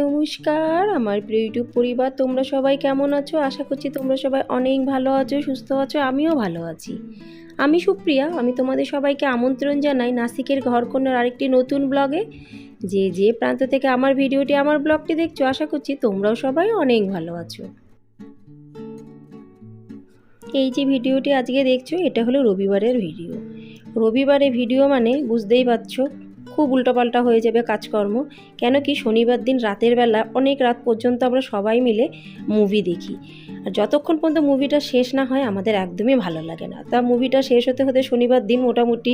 নমস্কার, আমার প্রিয় ইউটিউব পরিবার, তোমরা সবাই কেমন আছো? আশা করছি তোমরা সবাই অনেক ভালো আছো, সুস্থ আছো, আমিও ভালো আছি। আমি সুপ্রিয়া, আমি তোমাদের সবাইকে আমন্ত্রণ জানাই নাসিকের ঘরকন্যার আরেকটি নতুন ব্লগে। যে যে প্রান্ত থেকে আমার ভিডিওটি, আমার ব্লগটি দেখছ, আশা করছি তোমরাও সবাই অনেক ভালো আছো। এই যে ভিডিওটি আজকে দেখছ, এটা হলো রবিবারের ভিডিও। রবিবারে ভিডিও মানে বুঝতেই পারছ খুব উল্টোপাল্টা হয়ে যাবে কাজকর্ম। কেন কি শনিবার দিন রাতের বেলা অনেক রাত পর্যন্ত আমরা সবাই মিলে মুভি দেখি। আর যতক্ষণ পর্যন্ত মুভিটা শেষ না হয়, আমাদের একদমই ভালো লাগে না। তা মুভিটা শেষ হতে হতে শনিবার দিন মোটামুটি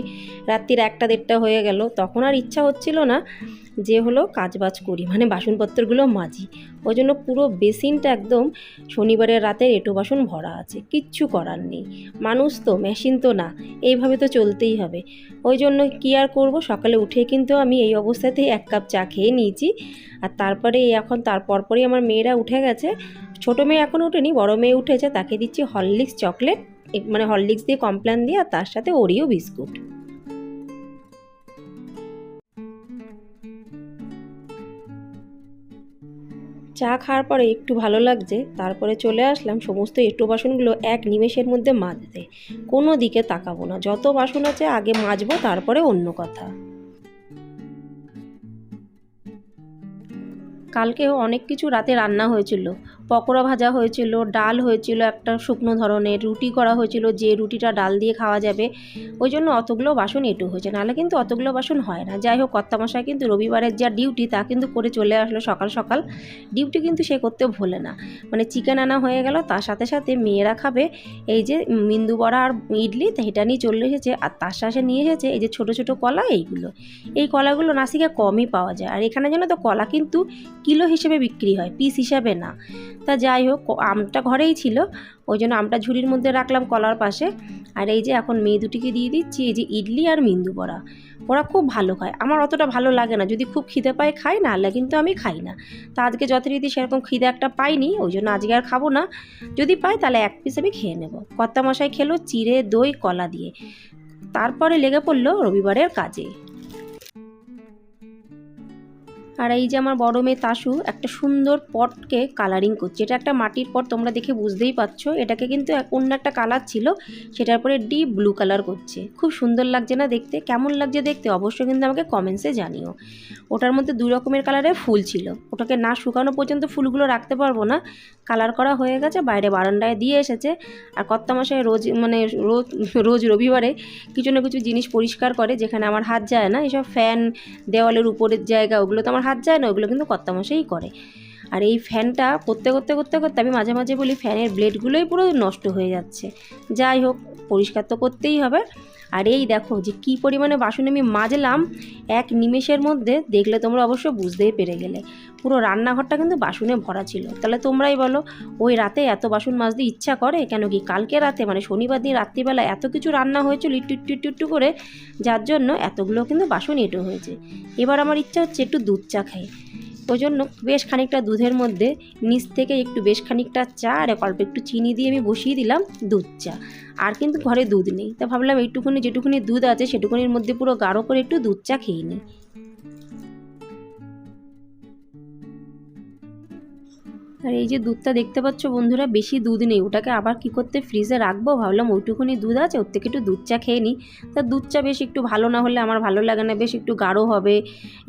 রাত্রির একটা দেড়টা হয়ে গেল। তখন আর ইচ্ছা হচ্ছিল না যে হলো কাজবাজ করি মানে বাসনপত্রগুলো মাজি। ওই জন্য পুরো বেসিনটা একদম শনিবারের রাতের এঁটো বাসন ভরা আছে, কিচ্ছু করার নেই। মানুষ তো মেশিন তো না, এইভাবে তো চলতেই হবে। ওই জন্য কী আর করব? সকালে উঠে কিন্তু আমি এই অবস্থাতেই এক কাপ চা খেয়ে নিয়েছি। আর তারপরে এখন তার পরপরই আমার মেয়েরা উঠে গেছে। ছোটো মেয়ে এখন উঠেনি বড় মেয়ে উঠেছে, তাকে দিচ্ছি হরলিক্স চকলেট। মানে হরলিক্স দিয়ে কমপ্ল্যান দিয়ে আর তার সাথে ওরিও বিস্কুট। চা খাওয়ার পরে একটু ভালো লাগছে, তারপরে চলে আসলাম, সমস্ত এঁটো বাসনগুলো এক নিমেষের মধ্যে মাজতে। কোনো দিকে তাকাবো না, যত বাসন আছে আগে মাজবো, তারপরে অন্য কথা। কালকেও অনেক কিছু রাতে রান্না হয়েছিল। পকোড়া ভাজা হয়েছিল, ডাল হয়েছিল একটা শুকনো ধরনের, রুটি করা হয়েছিল, যে রুটিটা ডাল দিয়ে খাওয়া যাবে, ওই জন্য অতগুলো বাসন এঁটো হয়েছে। নাহলে কিন্তু অতগুলো বাসন হয় না। যাই হোক, কর্তামশাই কিন্তু রবিবারের যা ডিউটি, তা কিন্তু করে চলে আসলো সকাল সকাল। ডিউটি কিন্তু সে করতে ভোলে না। মানে চিকেন আনা হয়ে গেল, তার সাথে সাথে মেয়েরা খাবে, এই যে মিন্দু বড়া আর ইডলি এটা নিয়ে চলে এসেছে। আর তার সাথে নিয়ে এসেছে এই যে ছোটো ছোটো কলা, এইগুলো। এই কলাগুলো নাসিকে কমই পাওয়া যায়। আর এখানে যেন তো, কলা কিন্তু কিলো হিসেবে বিক্রি হয়, পিস হিসাবে না। তা যাই হোক আমটা ঘরেই ছিল, ওই জন্য আমটা ঝুড়ির মধ্যে রাখলাম কলার পাশে। আর এই যে এখন মেয়ে দুটিকে দিয়ে দিচ্ছি, এই যে ইডলি আর মিন্দু বড়া। ওরা খুব ভালো খায়। আমার অতটা ভালো লাগে না। যদি খুব খিদে পায় খাই না হলে কিন্তু আমি খাই না। তা আজকে যথারীতি সেরকম খিদে একটা পাইনি, ওই জন্য আজকে আর খাব না। যদি পাই তাহলে এক পিস আমি খেয়ে নেব। কর্তামশাই খেলো চিড়ে, দই, কলা দিয়ে। তারপরে লেগে পড়ল রবিবারের কাজে। আর এই যে আমার বড় মেয়ে তাসু একটা সুন্দর পটকে কালারিং করছে। এটা একটা মাটির পট, তোমরা দেখে বুঝতেই পারছ। এটাকে কিন্তু অন্য একটা কালার ছিল, সেটার পরে ডিপ ব্লু কালার করছে। খুব সুন্দর লাগছে না দেখতে? কেমন লাগছে দেখতে? অবশ্যই কিন্তু আমাকে কমেন্টসে জানিও। ওটার মধ্যে দুই রকমের কালারের ফুল ছিল। ওটাকে না শুকানো পর্যন্ত ফুলগুলো রাখতে পারব না। কালার করা হয়ে গেছে, বাইরে বারান্দায় দিয়ে এসেছে। আর কর্তামশাই রোজ মানে রোজ রোজ রবিবারে কিছু না কিছু জিনিস পরিষ্কার করে, যেখানে আমার হাত যায় না, এসব ফ্যান দেওয়ালের উপরের জায়গা, ওগুলো তো আমার হাত যায় না ওগুলো কিন্তু কর্তামশাই করে। আর এই ফ্যানটা করতে করতে করতে করতে আমি মাঝে মাঝে বলি ফ্যানের ব্লেডগুলোই পুরো নষ্ট হয়ে যাচ্ছে। যাই হোক, পরিষ্কার তো করতেই হবে। আর এই দেখো যে কী পরিমাণে বাসন আমি মাজলাম, এক নিমেষের মধ্যে দেখলে তোমরা অবশ্য বুঝতেই পেরে গেলে। পুরো রান্নাঘরটা কিন্তু বাসনে ভরা ছিল। তাহলে তোমরাই বলো, ওই রাতে এত বাসন মাজতে ইচ্ছা করে? কেন কি কালকে রাতে মানে শনিবার দিন রাত্রিবেলা এত কিছু রান্না হয়েছিল একটু একটু একটু একটু করে? যার জন্য এতগুলো কিন্তু বাসন এঁটো হয়েছে। এবার আমার ইচ্ছা হচ্ছে একটু দুধ চা খাই। ওই জন্য বেশ খানিকটা দুধের মধ্যে, নিচ থেকে একটু বেশ খানিকটা চা আর অল্প একটু চিনি দিয়ে আমি বসিয়ে দিলাম দুধ চা। আর কিন্তু ঘরে দুধ নেই। তা ভাবলাম এইটুকুনি, যেটুকুনি দুধ আছে সেটুকুনির মধ্যে পুরো গাঢ় করে একটু দুধ চা খেয়ে নিই। আর এই যে দুধটা দেখতে পাচ্ছ বন্ধুরা, বেশি দুধ নেই। ওটাকে আবার কি করতে, ফ্রিজে রাখব? ভাবলাম ওইটুকুনি দুধ আছে, ওর থেকে একটু দুধ চা খেয়ে নিই তা দুধ চা বেশ একটু ভালো না হলে আমার ভালো লাগে না, বেশ একটু গাঢ় হবে,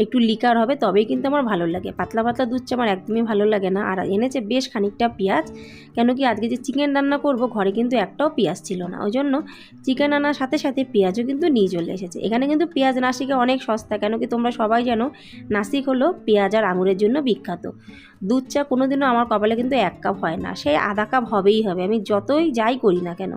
একটু লিকার হবে, তবেই কিন্তু আমার ভালো লাগে। পাতলা পাতলা দুধ চা আমার একদমই ভালো লাগে না। আর এনেছে বেশ খানিকটা পেঁয়াজ, কেন কি আজকে যে চিকেন রান্না করব, ঘরে কিন্তু একটাও পেঁয়াজ ছিল না। ওই জন্য চিকেন আনার সাথে সাথে পেঁয়াজও কিন্তু নিয়ে চলে এসেছে। এখানে কিন্তু পেঁয়াজ নাসিকে অনেক সস্তা, কেন কি তোমরা সবাই জানো, নাসিক হলো পেঁয়াজ আর আঙুরের জন্য বিখ্যাত। দুধ চা কোনোদিনও আমার কপালে কিন্তু এক কাপ হয় না। সেই আধা কাপ হবেই হবে। আমি যতই যাই করি না কেন,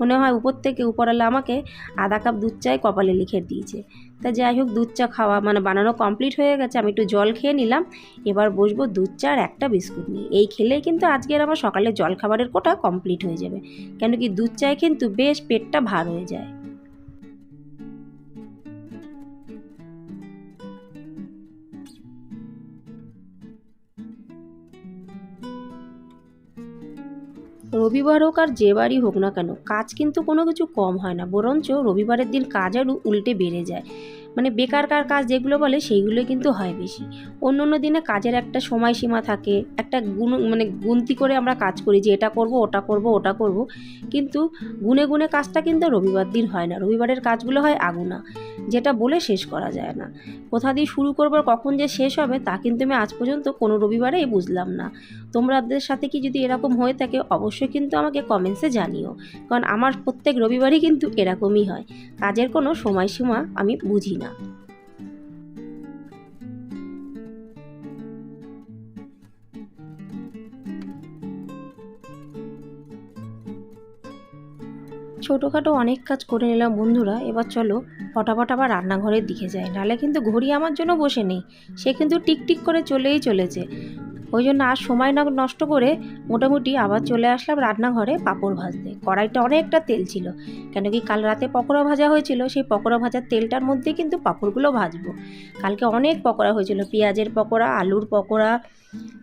মনে হয় উপর থেকে উপরওয়ালা আমাকে আধা কাপ দুধ চাই কপালে লিখে দিয়েছে। তা যাই হোক দুধ চা খাওয়া মানে বানানো কমপ্লিট হয়ে গেছে। আমি একটু জল খেয়ে নিলাম। এবার বসবো দুধ চা আর একটা বিস্কুট নিয়ে। এই খেলেই কিন্তু আজকের আমার সকালে জল খাবারের কোটা কমপ্লিট হয়ে যাবে। কেন কি দুধ চায় কিন্তু বেশ পেটটা ভার হয়ে যায়। রবিবার হোক আর যে বারই হোক না কেন, কাজ কিন্তু কোনো কিছু কম হয় না। বরঞ্চ রবিবারের দিন কাজ আরও উল্টে বেড়ে যায়। মানে বেকারকার কাজ যেগুলো বলে সেইগুলো কিন্তু হয় বেশি। অন্য অন্য দিনে কাজের একটা সময়সীমা থাকে, একটা গুণ মানে গুনতি করে আমরা কাজ করি যে এটা করব, ওটা করব ওটা করব। কিন্তু গুনে গুনে কাজটা কিন্তু রবিবার দিন হয় না। রবিবারের কাজগুলো হয় আগুনা। যেটা বলে শেষ করা যায় না। কোথা দিয়ে শুরু করব কখন যে শেষ হবে তা কিন্তু আমি আজ পর্যন্ত কোনো রবিবারেই বুঝলাম না। তোমাদের সাথে কি যদি এরকম হয়ে থাকে অবশ্যই কিন্তু আমাকে কমেন্টসে জানিও। কারণ আমার প্রত্যেক রবিবারই কিন্তু এরকমই হয়। কাজের কোনো সময়সীমা আমি বুঝি না। ছোটোখাটো অনেক কাজ করে নিলাম বন্ধুরা। এবার চলো ফটাফট আবার রান্নাঘরের দিকে যায়। নাহলে কিন্তু ঘড়ি আমার জন্য বসে নেই সে কিন্তু টিকটিক করে চলেই চলেছে। ওই জন্য আর সময় না নষ্ট করে মোটামুটি আবার চলে আসলাম রান্নাঘরে পাঁপড় ভাজতে। কড়াইটা অনেকটা তেল ছিল। কেন কি কাল রাতে পকোড়া ভাজা হয়েছিল, সেই পকোড়া ভাজার তেলটার মধ্যেই কিন্তু পাঁপড়গুলো ভাজবো। কালকে অনেক পকোড়া হয়েছিল। পেঁয়াজের পকোড়া, আলুর পকোড়া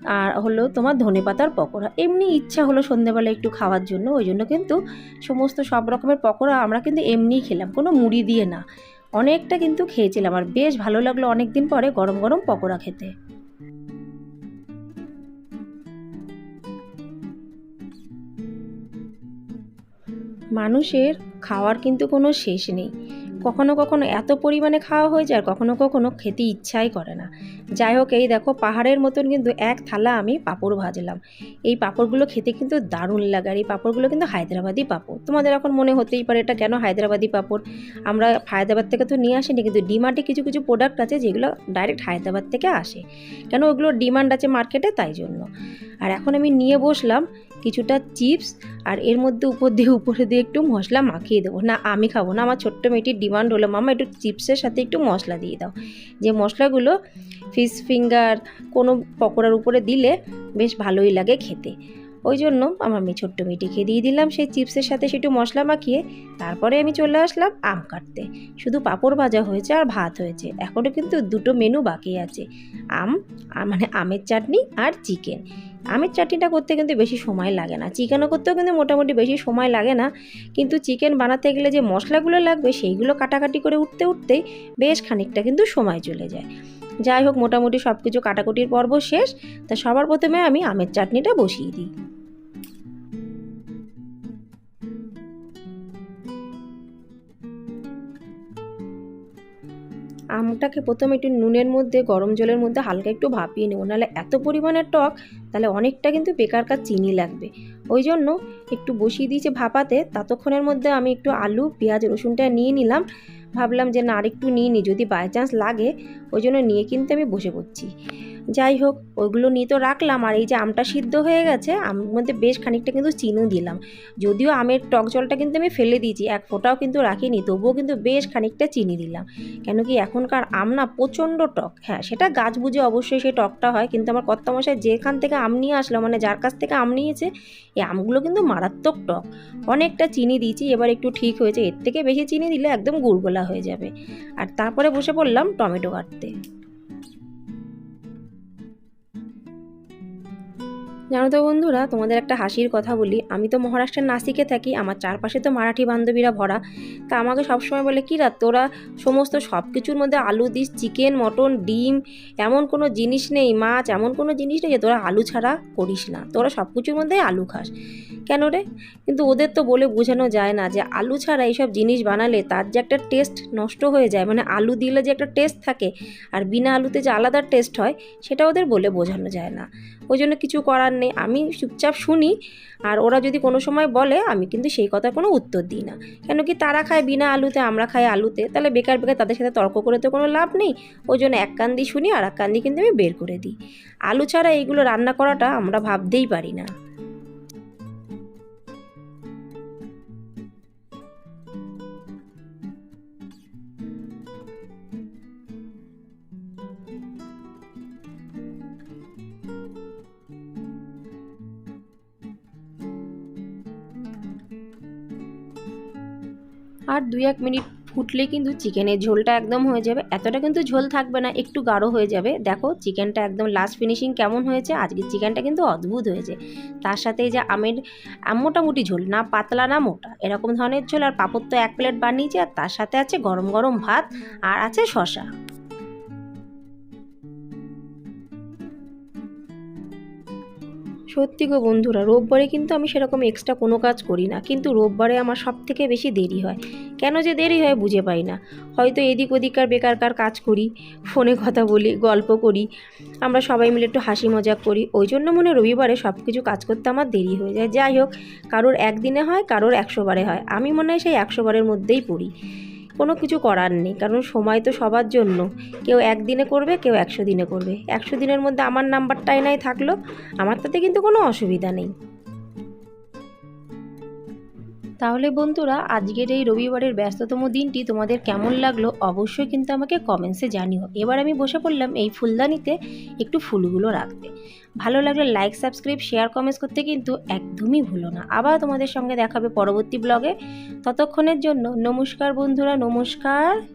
আর হলো তোমার ধনে পাতার পকোড়া। এমনি ইচ্ছা হলো সন্ধেবেলা একটু খাওয়ার জন্য, ওই জন্য কিন্তু সমস্ত সব রকমের পকোড়া আমরা কিন্তু এমনিই খেলাম, কোনো মুড়ি দিয়ে না। অনেকটা কিন্তু খেয়েছিলাম আর বেশ ভালো লাগল অনেক দিন পরে গরম গরম পকোড়া খেতে। মানুষের খাওয়ার কিন্তু কোনো শেষ নেই। কখনো কখনো এত পরিমাণে খাওয়া হয়ে যায় আর কখনো কখনো খেতে ইচ্ছাই করে না। যাই হোক, এই দেখো, পাহাড়ের মতন কিন্তু এক থালা আমি পাঁপড় ভাজলাম। এই পাঁপড়গুলো খেতে কিন্তু দারুণ লাগে আর এই পাঁপড়গুলো কিন্তু হায়দ্রাবাদি পাঁপড়। তোমাদের এখন মনে হতেই পারে এটা কেন হায়দ্রাবাদি পাঁপড়? আমরা হায়দ্রাবাদ থেকে তো নিয়ে আসিনি, কিন্তু ডিমার্টে কিছু কিছু প্রোডাক্ট আছে যেগুলো ডাইরেক্ট হায়দ্রাবাদ থেকে আসে। কেন ওগুলোর ডিমান্ড আছে মার্কেটে তাই জন্য। আর এখন আমি নিয়ে বসলাম কিছুটা চিপস আর এর মধ্যে উপর দিয়ে, উপরে দিয়ে একটু মশলা মাখিয়ে দেবো। না, আমি খাব না, আমার ছোট্ট মেয়েটির ডিমান্ড হলো, মামা, একটু চিপসের সাথে একটু মশলা দিয়ে দাও। যে মশলাগুলো ফিশ ফিঙ্গার কোনো পকোড়ার উপরে দিলে বেশ ভালোই লাগে খেতে। ওই জন্য আমার মেয়ে ছোট্ট মেয়েটিকে দিয়ে দিলাম, সেই চিপসের সাথে সেটু মশলা মাখিয়ে। তারপরে আমি চলে আসলাম আম কাটতে। শুধু পাঁপড় ভাজা হয়েছে আর ভাত হয়েছে। এখনও কিন্তু দুটো মেনু বাকি আছে। আম মানে আমের চাটনি আর চিকেন। আমের চাটনিটা করতে কিন্তু বেশি সময় লাগে না। চিকেনও করতেও কিন্তু মোটামুটি বেশি সময় লাগে না। কিন্তু চিকেন বানাতে গেলে যে মশলাগুলো লাগবে, সেইগুলো কাটাকাটি করে উঠতে উঠতেই বেশ খানিকটা কিন্তু সময় চলে যায়। যাই হোক, মোটামুটি সব কিছু কাটাকুটির পর্ব শেষ। তা সবার প্রথমে আমি আমের চাটনিটা বসিয়ে দিই। আমটাকে প্রথমে একটু নুনের মধ্যে, গরম জলের মধ্যে হালকা একটু ভাপিয়ে নেব। নাহলে এত পরিমাণে টক, তাহলে অনেকটা কিন্তু বেকারকার চিনি লাগবে। ওই জন্য একটু বসিয়ে দিয়েছি ভাপাতে। ততক্ষণের মধ্যে আমি একটু আলু, পেঁয়াজ, রসুনটা নিয়ে নিলাম। ভাবলাম যে না, আরেকটু নিয়ে নিই যদি বাই চান্স লাগে, ওই জন্য নিয়ে কিন্তু আমি বসে পড়ছি। যাই হোক, ওইগুলো নিয়ে তো রাখলাম, আর এই যে আমটা সিদ্ধ হয়ে গেছে আমের মধ্যে বেশ খানিকটা কিন্তু চিনিও দিলাম। যদিও আমের টক জলটা কিন্তু আমি ফেলে দিয়েছি, এক ফোঁটাও কিন্তু রাখিনি, তবুও কিন্তু বেশ খানিকটা চিনি দিলাম। কেন কি এখনকার আম না প্রচণ্ড টক হ্যাঁ সেটা গাছ বুঝে অবশ্যই সেই টকটা হয়, কিন্তু আমার কর্তামশাই যেখান থেকে আম নিয়ে আসলো মানে যার কাছ থেকে আম নিয়েছে, এই আমগুলো কিন্তু মারাত্মক টক। অনেকটা চিনি দিয়েছি, এবার একটু ঠিক হয়েছে, এর থেকে বেশি চিনি দিলে একদম গুড়গোলা হয়ে যাবে। আর তারপরে বসে পড়লাম টমেটো কাটতে। জানো তো বন্ধুরা, তোমাদের একটা হাসির কথা বলি। আমি তো মহারাষ্ট্রের নাসিকে থাকি, আমার চারপাশে তো মারাঠি বান্ধবীরা ভরা। তা আমাকে সবসময় বলে, কী রা, তোরা সমস্ত সব কিছুর মধ্যে আলু দিস, চিকেন, মটন, ডিম, এমন কোনো জিনিস নেই, মাছ, এমন কোনো জিনিস নেই যে তোরা আলু ছাড়া করিস না। তোরা সব কিছুর মধ্যেই আলু খাস। কেন রে? কিন্তু ওদের তো বলে বোঝানো যায় না যে আলু ছাড়া এইসব জিনিস বানালে তার যে একটা টেস্ট নষ্ট হয়ে যায়। মানে আলু দিলে যে একটা টেস্ট থাকে, আর বিনা আলুতে যে আলাদা টেস্ট হয়, সেটা ওদের বলে বোঝানো যায় না। ওই জন্য কিছু করার নেই। আমি চুপচাপ শুনি আর ওরা যদি কোনো সময় বলে, আমি কিন্তু সেই কথার কোনো উত্তর দিই না। কেন কি তারা খায় বিনা আলুতে, আমরা খাই আলুতে। তাহলে বেকার বেকার তাদের সাথে তর্ক করে তো কোনো লাভ নেই। ওই জন্য এক কান্দি শুনি আর এক কান্দি কিন্তু আমি বের করে দিই। আলু ছাড়া এইগুলো রান্না করাটা আমরা ভাবতেই পারি না। আর দুই এক মিনিট ফুটলে কিন্তু চিকেনের ঝোলটা একদম হয়ে যাবে। এতটা কিন্তু ঝোল থাকবে না, একটু গাঢ় হয়ে যাবে। দেখো, চিকেনটা একদম লাস্ট ফিনিশিং কেমন হয়েছে? আজকে চিকেনটা কিন্তু অদ্ভুত হয়েছে। তার সাথে যে আমের মোটামুটি ঝোল, না পাতলা না মোটা। এরকম ধরনের ঝোল, আর পাপড় তো এক প্লেট বানিয়েছে, আর তার সাথে আছে গরম গরম ভাত, আর আছে শশা সত্যি গো বন্ধুরা, রোববারে কিন্তু আমি সেরকম এক্সট্রা কোনো কাজ করি না। কিন্তু রোববারে আমার সব থেকে বেশি দেরি হয়। কেন যে দেরি হয় বুঝে পাই না। হয়তো এদিক ওদিককার বেকারকার কাজ করি, ফোনে কথা বলি, গল্প করি, আমরা সবাই মিলে একটু হাসি মজাক করি। ওই জন্য মনে রবিবারে সব কিছু কাজ করতে আমার দেরি হয়ে যায়। যাই হোক, কারোর একদিনে হয়, কারোর একশো বারে হয়। আমি মনে হয় সেই একশো বারের মধ্যেই পড়ি। কোনো কিছু করার নেই, কারণ সময় তো সবার জন্য। কেউ একদিনে করবে, কেউ একশো দিনে করবে। একশো দিনের মধ্যে আমার নাম্বারটাই নাই থাকল আমার তাতে কিন্তু কোনো অসুবিধা নেই। তাহলে বন্ধুরা, আজকের এই রবিবারের ব্যস্ততম দিনটি তোমাদের কেমন লাগল অবশ্যই কিন্তু আমাকে কমেন্টসে জানিও। এবার আমি বসে পড়লাম এই ফুলদানিতে একটু ফুলগুলো রাখতে। ভালো লাগলে লাইক সাবস্ক্রাইব শেয়ার কমেন্টস করতে কিন্তু একদমই ভুলো না। আবার তোমাদের সঙ্গে দেখাবে পরবর্তী ব্লগে ততক্ষণের জন্য নমস্কার বন্ধুরা, নমস্কার।